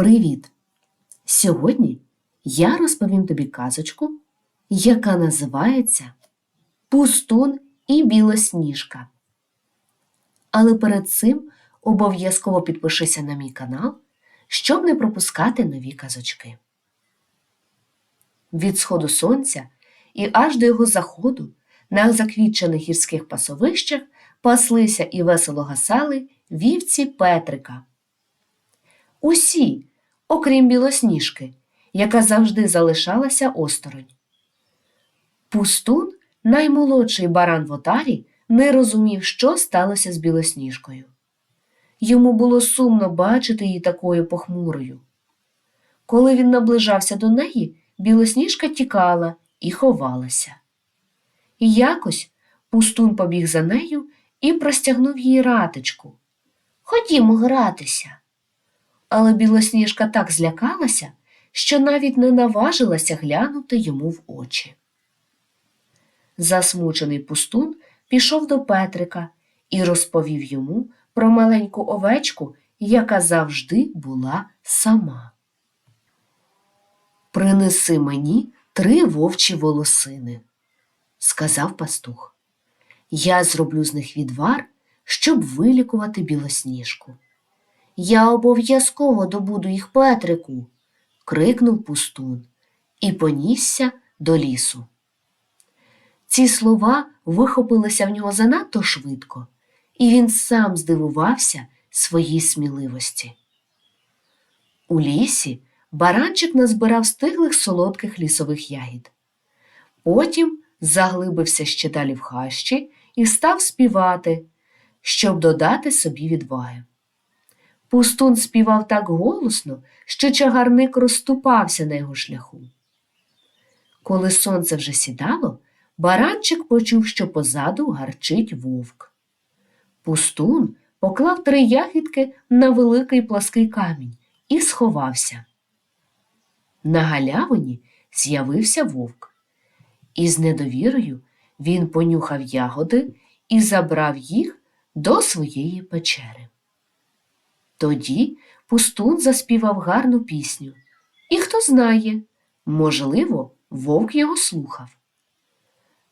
Привіт! Сьогодні я розповім тобі казочку, яка називається Пустун і Білосніжка. Але перед цим обов'язково підпишися на мій канал, щоб не пропускати нові казочки. Від сходу сонця і аж до його заходу на заквітчених гірських пасовищах паслися і весело гасали вівці Петрика. Усі, окрім білосніжки, яка завжди залишалася осторонь. Пустун, наймолодший баран в отарі, не розумів, що сталося з білосніжкою. Йому було сумно бачити її такою похмурою. Коли він наближався до неї, білосніжка тікала і ховалася. І якось пустун побіг за нею і простягнув їй ратичку. Ходімо гратися. Але білосніжка так злякалася, що навіть не наважилася глянути йому в очі. Засмучений пустун пішов до Петрика і розповів йому про маленьку овечку, яка завжди була сама. Принеси мені три вовчі волосини, сказав пастух. Я зроблю з них відвар, щоб вилікувати білосніжку. Я обов'язково добуду їх Петрику, крикнув пустун і понісся до лісу. Ці слова вихопилися в нього занадто швидко, і він сам здивувався своїй сміливості. У лісі баранчик назбирав стиглих солодких лісових ягід. Потім заглибився ще далі в хащі і став співати, щоб додати собі відваги. Пустун співав так голосно, що чагарник розступався на його шляху. Коли сонце вже сідало, баранчик почув, що позаду гарчить вовк. Пустун поклав три ягідки на великий плаский камінь і сховався. На галявині з'явився вовк, і з недовірою він понюхав ягоди і забрав їх до своєї печери. Тоді пустун заспівав гарну пісню, і хто знає, можливо, вовк його слухав.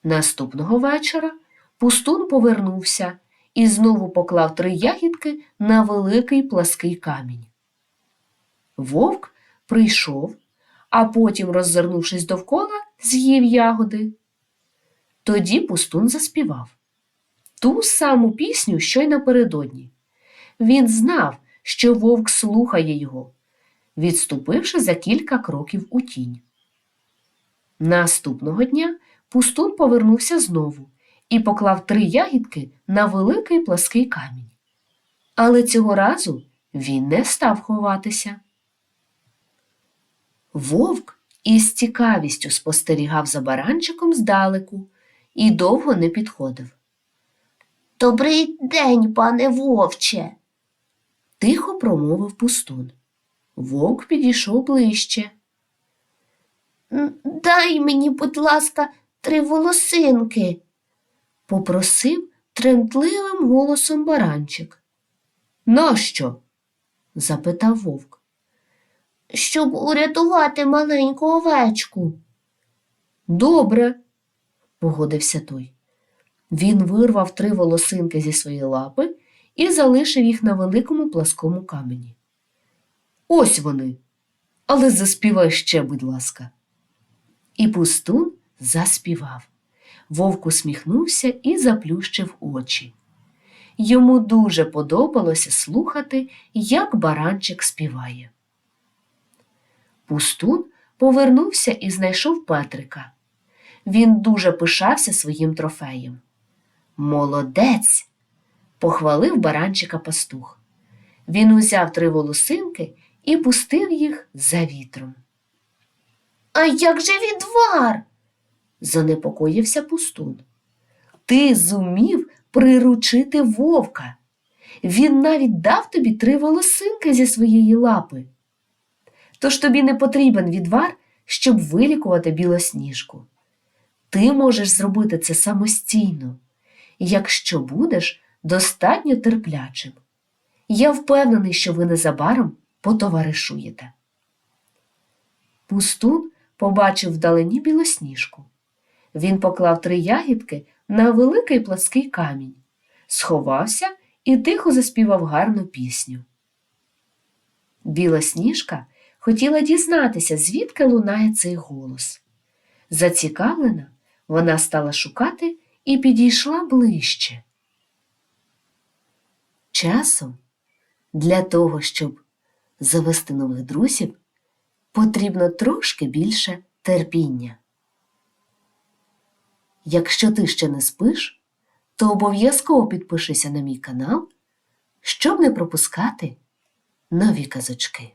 Наступного вечора пустун повернувся і знову поклав три ягідки на великий плаский камінь. Вовк прийшов, а потім, роззирнувшись довкола, з'їв ягоди. Тоді пустун заспівав ту саму пісню, що й напередодні. Він знав, що вовк слухає його, відступивши за кілька кроків у тінь. Наступного дня пустун повернувся знову і поклав три ягідки на великий плаский камінь. Але цього разу він не став ховатися. Вовк із цікавістю спостерігав за баранчиком здалеку і довго не підходив. Добрий день, пане вовче. Тихо промовив пустун. Вовк підійшов ближче. Дай мені, будь ласка, три волосинки, Попросив тремтливим голосом баранчик. Нащо? запитав вовк. щоб урятувати маленьку овечку. Добре, погодився той. Він вирвав три волосинки зі своєї лапи і залишив їх на великому пласкому камені. Ось вони. Але заспівай ще, будь ласка. І пустун заспівав. Вовк усміхнувся і заплющив очі. Йому дуже подобалося слухати, як баранчик співає. Пустун повернувся і знайшов Петрика. Він дуже пишався своїм трофеєм. Молодець! Похвалив баранчика пастух. Він узяв три волосинки і пустив їх за вітром. А як же відвар? Занепокоївся пустун. Ти зумів приручити вовка. Він навіть дав тобі три волосинки зі своєї лапи. Тож тобі не потрібен відвар, щоб вилікувати білосніжку. Ти можеш зробити це самостійно, якщо будеш достатньо терплячим. Я впевнений, що ви незабаром потоваришуєте. Пустун побачив вдалині білосніжку. Він поклав три ягідки на великий плоский камінь, сховався і тихо заспівав гарну пісню. Білосніжка хотіла дізнатися, звідки лунає цей голос. Зацікавлена, вона стала шукати і підійшла ближче. Часом для того, щоб завести нових друзів, потрібно трошки більше терпіння. Якщо ти ще не спиш, то обов'язково підпишися на мій канал, щоб не пропускати нові казочки.